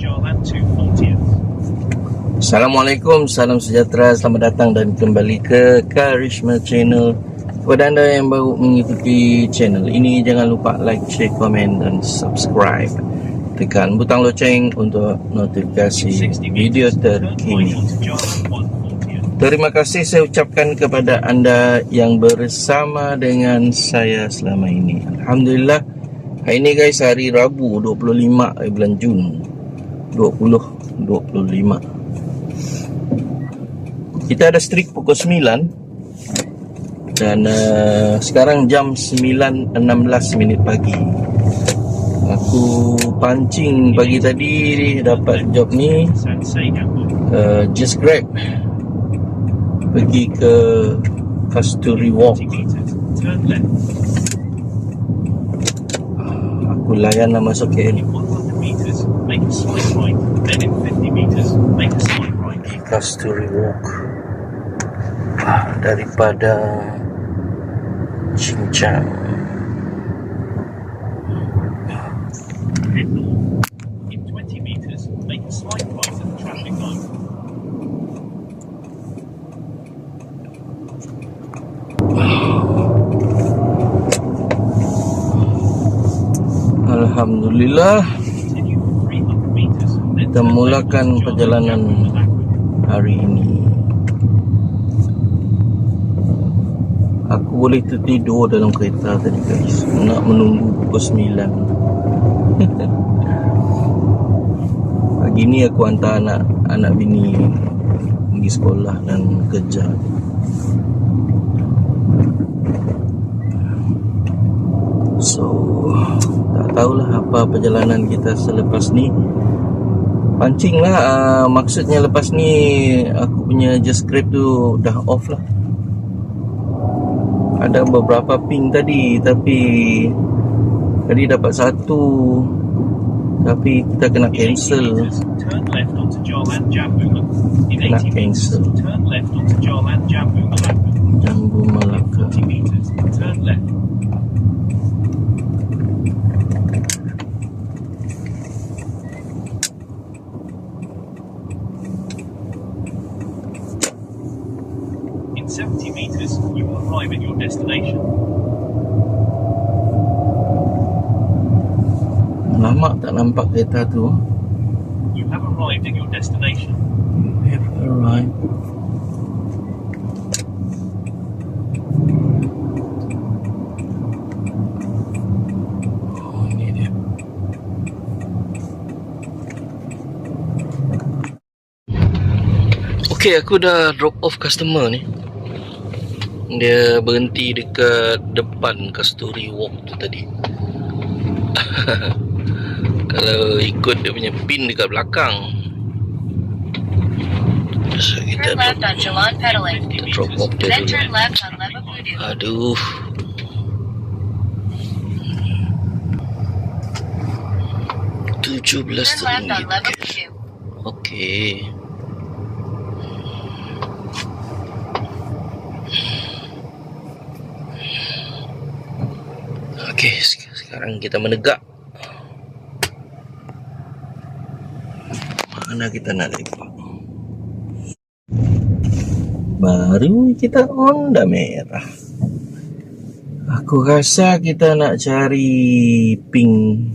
Jalan 240th. Assalamualaikum, salam sejahtera, selamat datang dan kembali ke Karishma Channel. Kepada anda yang baru mengikuti channel ini, jangan lupa like, share, komen dan subscribe. Tekan butang loceng untuk notifikasi 60 video terkini. onto Jalan 140th. Terima kasih saya ucapkan kepada anda yang bersama dengan saya selama ini. Alhamdulillah, hari ini guys hari Rabu 25 bulan Jun 2025. Kita ada strik pukul 9 dan uh, sekarang jam 9.16 minit pagi. Aku pancing pagi tadi dapat job ni uh, just grab pergi ke Kasturi Walk 40 meters, turn left. aku layan lah masuk KL In 100 meters, make a slight right. Then in 50 meters, make a slight right. Kasturi Walk Ah, daripada Cincang Head north. In 20 meters, make a slight right at the traffic light. Alhamdulillah Continue for 300 meters, then kita mulakan perjalanan hari ini Aku boleh tertidur dalam kereta tadi guys Nak menunggu pukul 9 Pagi ni aku hantar anak anak bini pergi sekolah dan kerja. So, tak tahulah apa perjalanan kita selepas ni. Pancing lah, uh, maksudnya lepas ni aku punya just grab tu dah off lah. Ada beberapa ping tadi tapi tadi dapat satu tapi kita kena In 80 cancel. Jambu. Kena 80 meters, cancel. Jalan Jambu Malacca. In Malacca. 40 meters, turn left. In 70 meters, you will arrive at your destination. Lama tak nampak kereta tu. You have arrived at your destination. You Have arrived. Oh. Okay, aku dah drop off customer ni. Dia berhenti dekat depan Kasturi Walk tu tadi. Kalau ikut dia punya pin dekat belakang. So, kita drop off dia dulu. Aduh. Tujuh belas ringgit. Okey, sekarang kita menegak. Mana kita nak lepak? Baru kita on dah merah. Aku rasa kita nak cari ping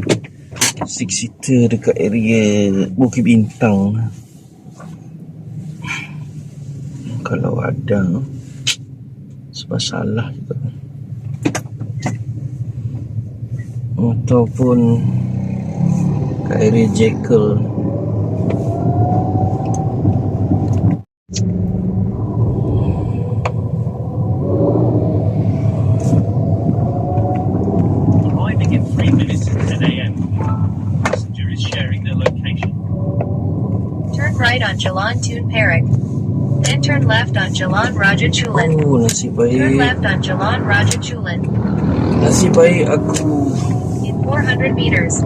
six seater dekat area Bukit Bintang. Kalau ada sebab salah juga. Ataupun kat area Jekyll. Arriving in 3 minutes at 10 a.m. Passenger is sharing their location. Turn right on Jalan Tun Perak. Then turn left on Jalan Raja Chulan. Oh, nasib Turn baik. left on Jalan Raja Chulan. Nasib baik aku 400 meters,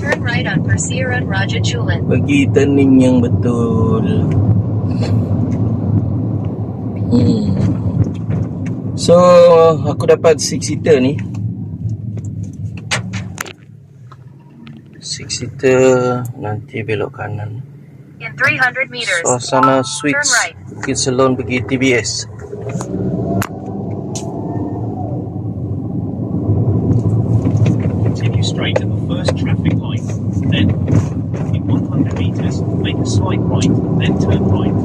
turn right on Persiaran Raja Chulan. bagi turning yang betul. Hmm. So, aku dapat six seater ni. Six seater nanti belok kanan. In 300 meters, Suasana suites Turn right. Bukit Selon pergi TBS. Straight at the first traffic light. Then, in 100 meters, make a slight right, then turn right.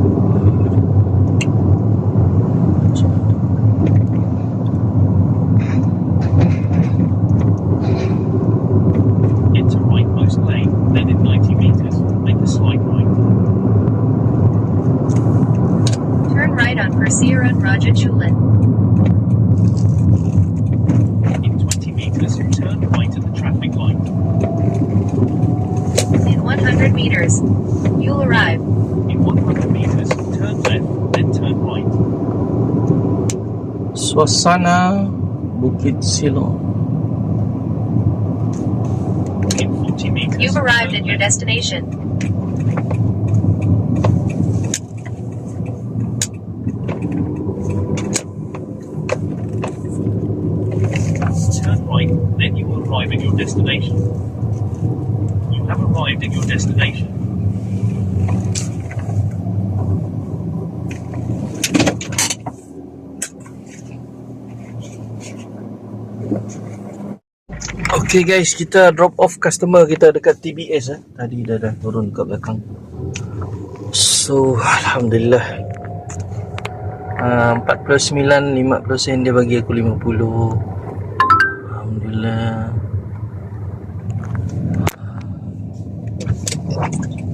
Enter rightmost lane, then in 90 meters, make a slight right. turn right on Persir and Raja Chulan. In 20 meters, turn right at the traffic light. In 100 meters, you'll arrive. In 100 meters, turn left, then turn right. Suasana Bukit Silong. In 40 meters, You've arrived at your destination. Turn right, then you will arrive at your destination. You have arrived at your destination. Okay guys, kita drop off customer kita dekat TBS eh. Tadi dah dah turun kat belakang. So, alhamdulillah. Uh, 49 50 sen dia bagi aku 50. Alhamdulillah.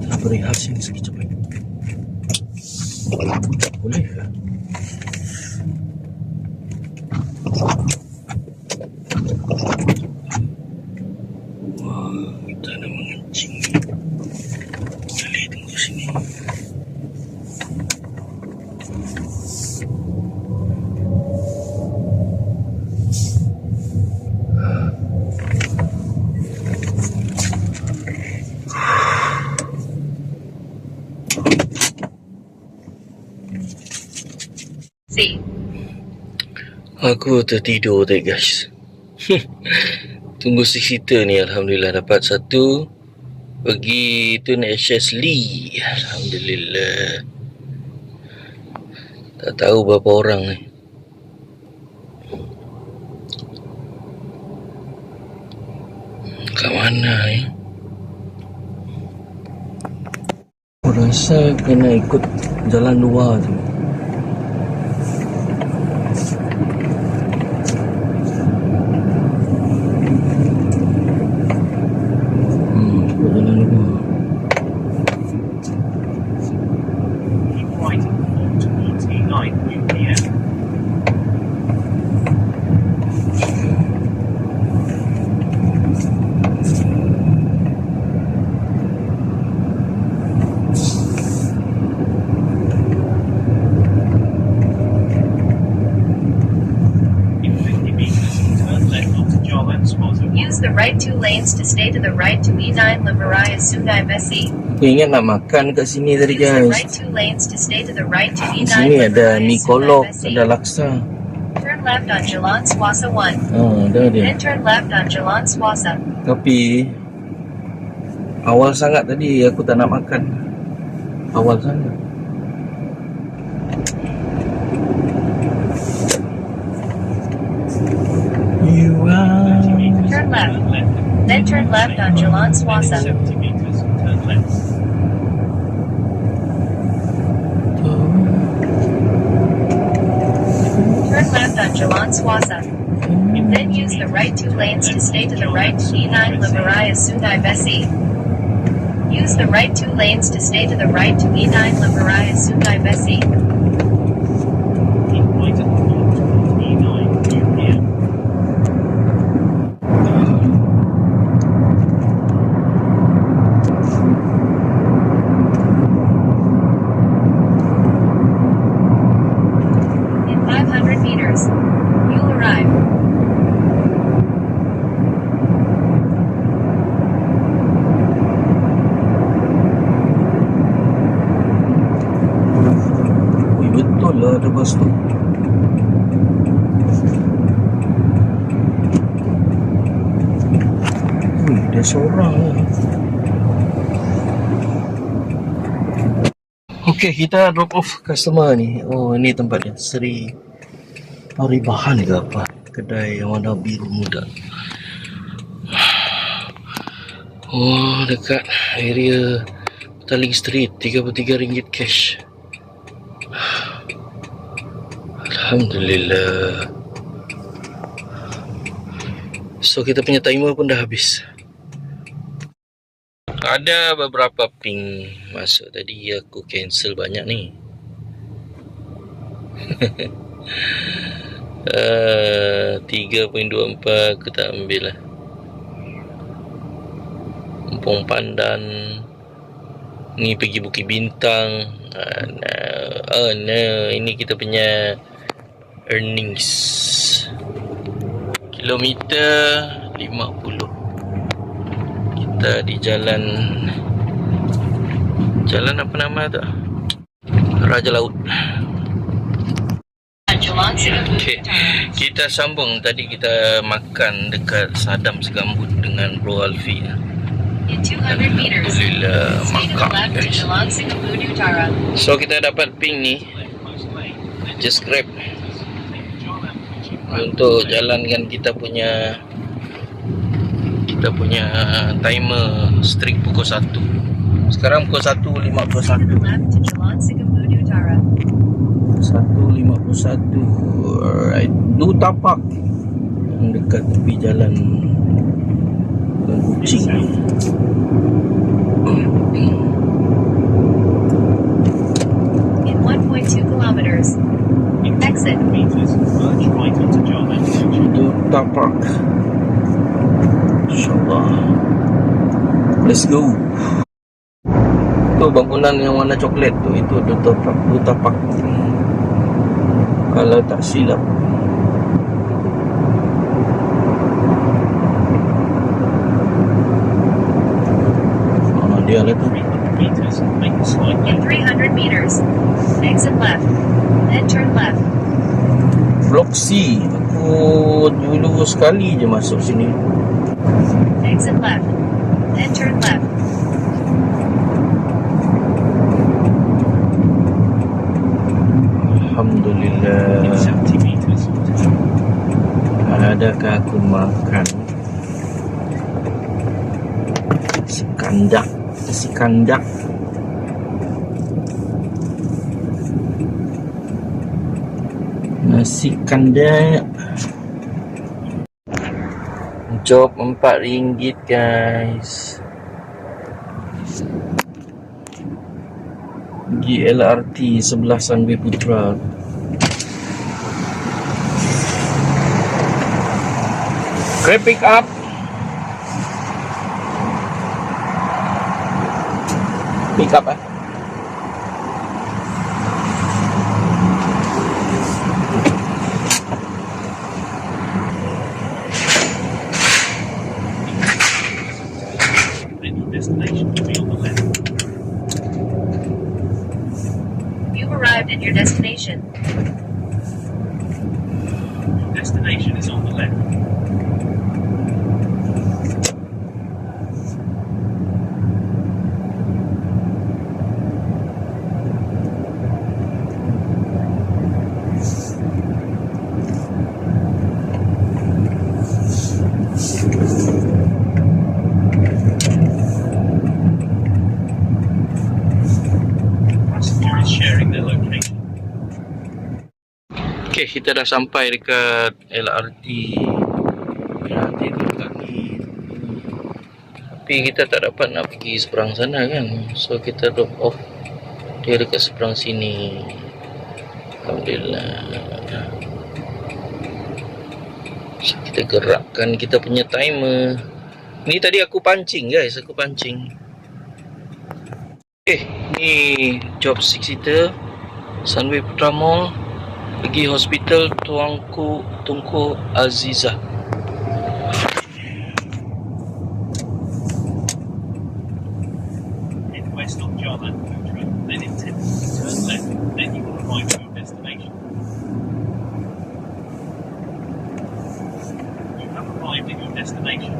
Nak beri hasil sikit cepat. Boleh ke? See, Aku tertidur tadi guys. Tunggu six seater ni Alhamdulillah dapat satu. Pergi tu naik HS Lee. Alhamdulillah. Tak tahu berapa orang ni. Kat mana ni? Aku rasa kena ikut jalan luar tu. Hmm, ikut jalan luar. Keep right at 4 towards E9 UPM. In 50 meters, turn left onto Jalan Swaza. use the right two lanes to stay to the right to E9 Limaraya Sungai Besi. Aku ingat nak makan kat sini tadi right guys. two lanes to stay to the right to E9 Sini ada Limaraya mi Sungai kolok, Besi. ada laksa. Turn left on Jalan Swasa 1. Oh, ada dia. Then turn left on Jalan Swasa. Tapi awal sangat tadi aku tak nak makan. Awal sangat. Turn left on Jalan Swasa. 70 meters, turn left. On Jalan Swasa. Then use the right two lanes to stay to the right to E9 Limaraya Sungai Besi. Use the right two lanes to stay to the right to E9 Limaraya Sungai Besi. Ada bas tu. Ui, Dia seorang ni. Okey, kita drop off customer ni. Oh, ini tempat dia. Seri Paribahan ke apa? Kedai yang warna biru muda. Oh, dekat area Taling Street, RM33 cash. Alhamdulillah. So kita punya timer pun dah habis. Ada beberapa ping masuk tadi aku cancel banyak ni. uh, 3.24 aku tak ambil lah. Kampung Pandan. Ni pergi Bukit Bintang. Uh, no. Oh no, ini kita punya earnings. Kilometer 50. Kita di jalan Jalan apa nama tu? Raja Laut. Okey. Kita sambung tadi kita makan dekat Sadam Segambut dengan Bro Alfi. In 200 meters, Alhamdulillah makan guys. So kita dapat ping ni just grab untuk jalankan kita punya kita punya timer strict pukul 1. Sekarang pukul 1.51. To the left to Jalan Singapura Utara. 151 Alright Lu tapak dekat tepi Jalan kucing ni In 1.2 kilometers, exit. meters, merge right onto Jarman Junction. Lu tapak InsyaAllah. Let's go. Tu bangunan yang warna coklat tu Itu lu tapak Lu tapak Kalau tak silap Ah, dia lah tu 300 meters, make a slight In left. 300 meters, exit left. Then turn left. Blok C. Aku dulu sekali je masuk sini. Exit left. Then turn left. Alhamdulillah In 70 meters, Adakah aku makan Nasi kandak Nasi kandak Nasi kandak Job RM4 guys GLRT sebelah Sunway Putra Grab pick up. Pick up eh. Kita dah sampai dekat LRT. LRT tu dekat ni. Tapi kita tak dapat nak pergi seberang sana kan. So kita drop off dia dekat seberang sini. Alhamdulillah. So kita gerakkan kita punya timer. Ni tadi aku pancing guys, aku pancing. Okay, ni job 6 seater Sunway Putra Mall pergi hospital Tuanku Tunku Aziza. Head west on Jarman Putra, then in 10 minutes turn left, then you will arrive at your destination. You have arrived at your destination.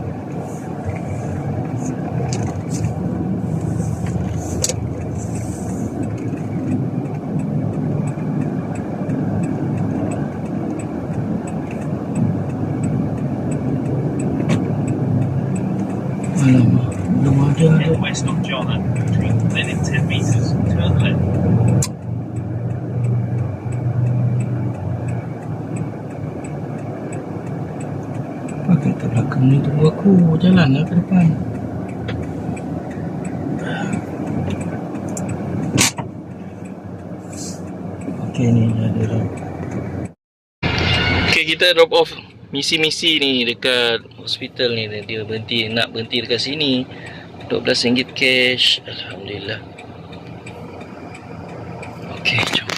Alamak, belum ada ada. Head on Jalan Putri, then in 10 meters, turn left. Kat belakang ni tunggu aku jalan lah ke depan. Okey ni ada dah. Okey kita drop off misi-misi ni dekat hospital ni dia berhenti nak berhenti dekat sini. RM12 cash. Alhamdulillah. Okey jom.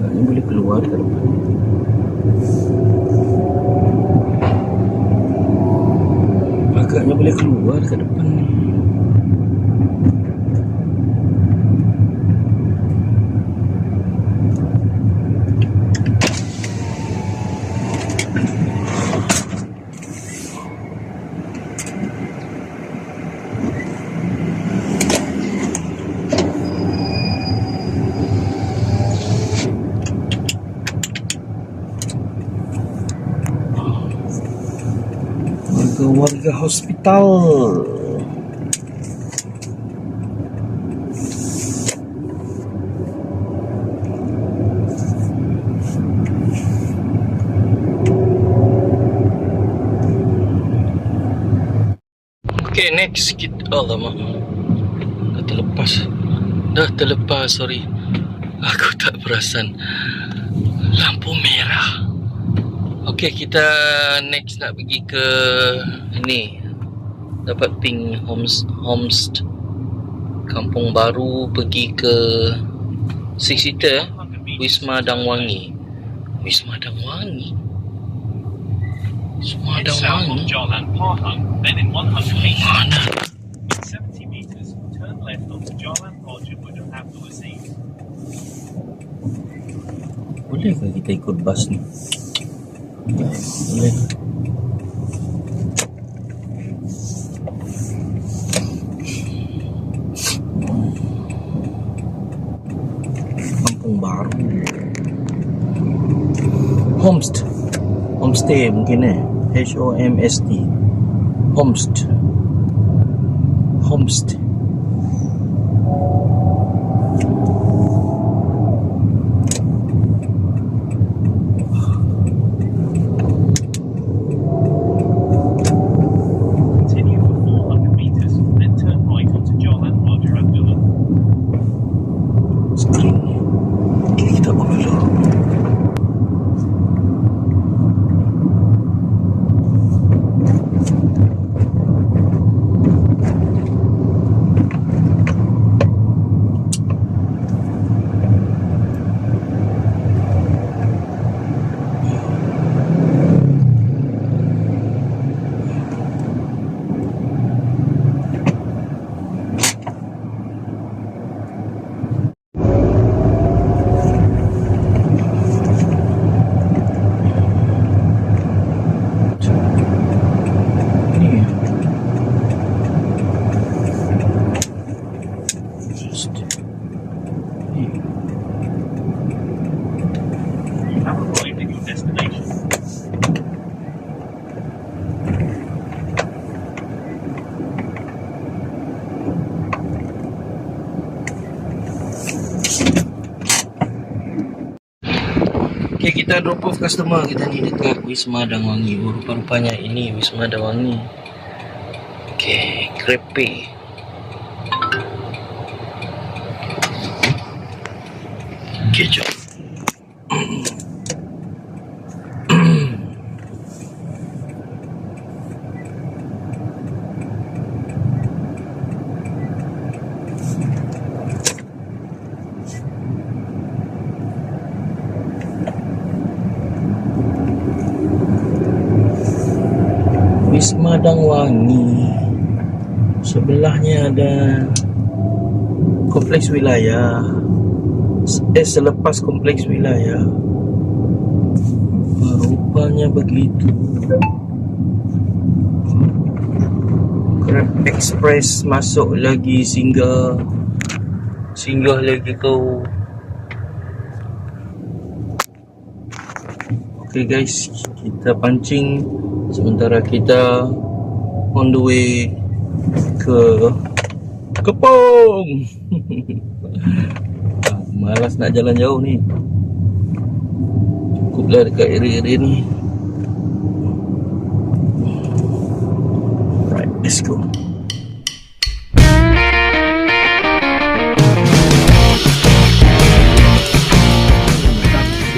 Agaknya boleh keluar ke depan. Agaknya boleh keluar ke depan ni. Warga-warga hospital. Okay, next kita alamak. Dah terlepas. Dah terlepas, sorry. Aku tak perasan. Lampu merah. Okay, kita next nak pergi ke ini. Dapat ping homes homest Kampung Baru pergi ke Six Seater 100 meters, Wisma Dangwangi. Wisma Dangwangi. Wisma Dangwangi. Pahang, then in 100 meters, Mana? in 70 meters, turn left onto Jalan Raja Muda Abdul Aziz. Boleh ke kita ikut bas ni? Boleh. Kampung Baru. Homest. Homestay mungkin eh. H-O-M-S-T. Homest. Homest. Continue for 400 meters, then turn right onto Jalan Raja Abdullah. Screen ni. Okay, kita off dulu. Ni. Just. Ni. You have arrived at your destination. Off customer kita ni dekat Wisma Dangwangi. Oh, rupa-rupanya ini Wisma Dangwangi. Okay, Crepe. Okay, jom. Wisma Dangwangi. Sebelahnya ada kompleks wilayah. Eh selepas kompleks wilayah. Ah, Rupanya begitu. Grab Express masuk lagi singgah singgah lagi kau Okay guys, kita pancing sementara kita on the way ke Kepong. Ah, Malas nak jalan jauh ni. Cukuplah dekat area-area ni. Right, let's go.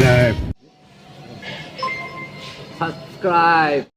subscribe. Subscribe.